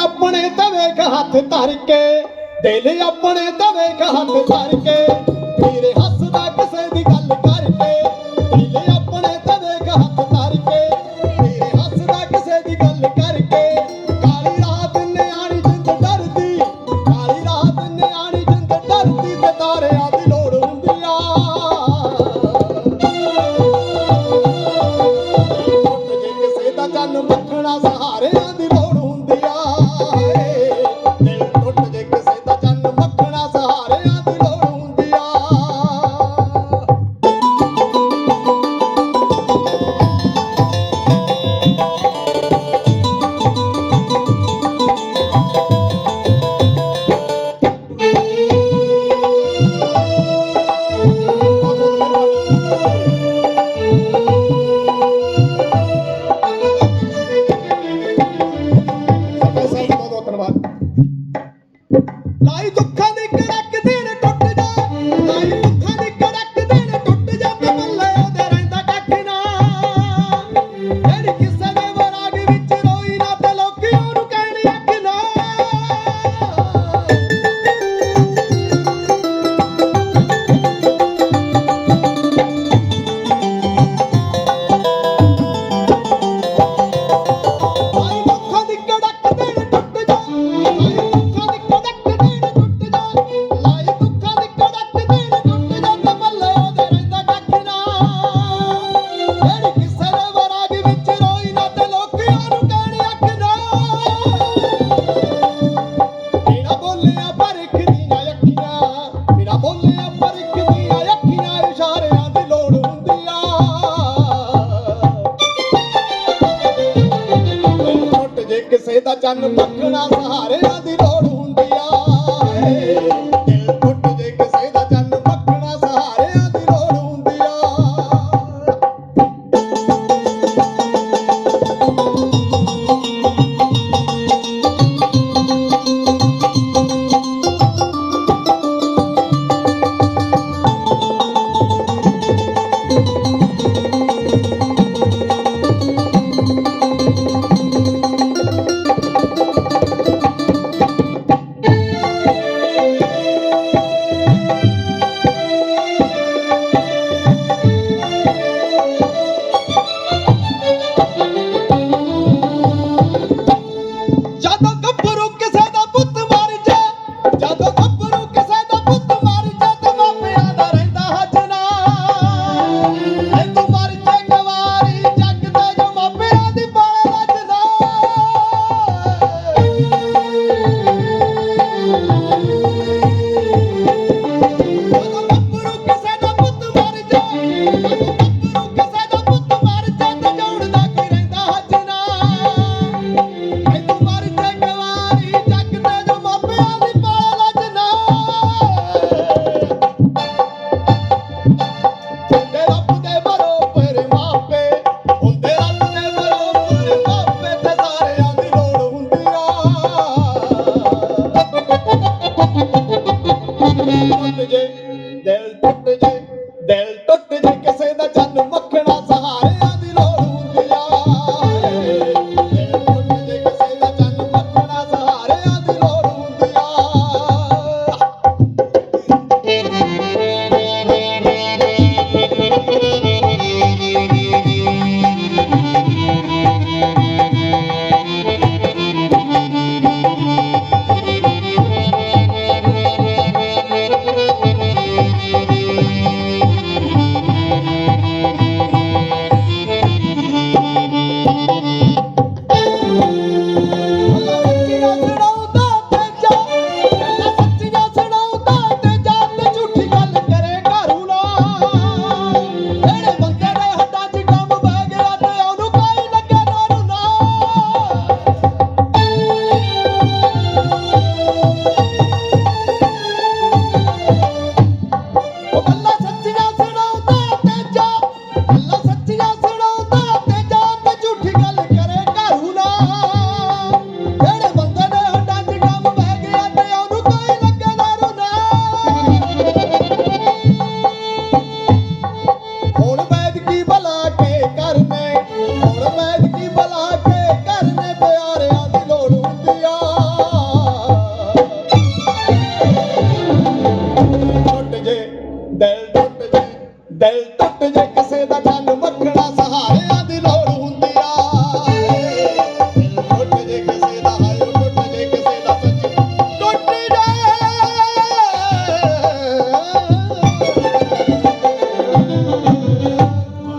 ਆਪਣੇ ਤੇ ਹੱਥ ਧਰ ਕੇ, ਦਿਲ ਆਪਣੇ ਤੇ ਹੱਥ ਧਰ ਕੇ, ਵੀਰੇ ਹੱਸਦਾ ਕਿਸੇ ਦੀ ਗੱਲ ਕਰਕੇ, ਦਿਲ ਆਪਣੇ ਤੇ ਹੱਥ ਧਰ ਕੇ, ਵੀਰੇ ਹੱਸਦਾ ਕਿਸੇ ਦੀ ਗੱਲ ਕਰਕੇ। ਕਾਲੀ ਰਾਤ ਨਿਆਣੀ ਜਿੰਦ ਡਰਦੀ, ਕਾਲੀ ਰਾਤ ਨਿਆਣੀ ਜਿੰਦ ਡਰਦੀ, ਤੇ ਤਾਰਿਆਂ ਧੰਨਵਾਦ। ਲਾਈ ਦੁੱਖਾਂ ਦੀ ਕੜਕ ਦਿਨ ਟੁੱਟ ਜਾ, ਲਾਈ ਦੁੱਖਾਂ ਦੀ ਕੜਕ ਦਿਨ ਟੁੱਟ ਜਾ, ਤੇ ਬੱਲੇ ਉਹਦੇ ਰਹਿੰਦਾ ਕੱਖ ਨਾ। ਜਿਹੜੀ ਚੰਨ ਮੱਖਣਾ ਸਹਾਰਿਆਂ Oh, oh, oh. ਦਿਲ ਟੁੱਟ ਜੇ ਦਿਲ ਟੁੱਟ ਜੇ ਕਿਸੇ ਦਾ ਕੰਨ ਮੱਖਣਾ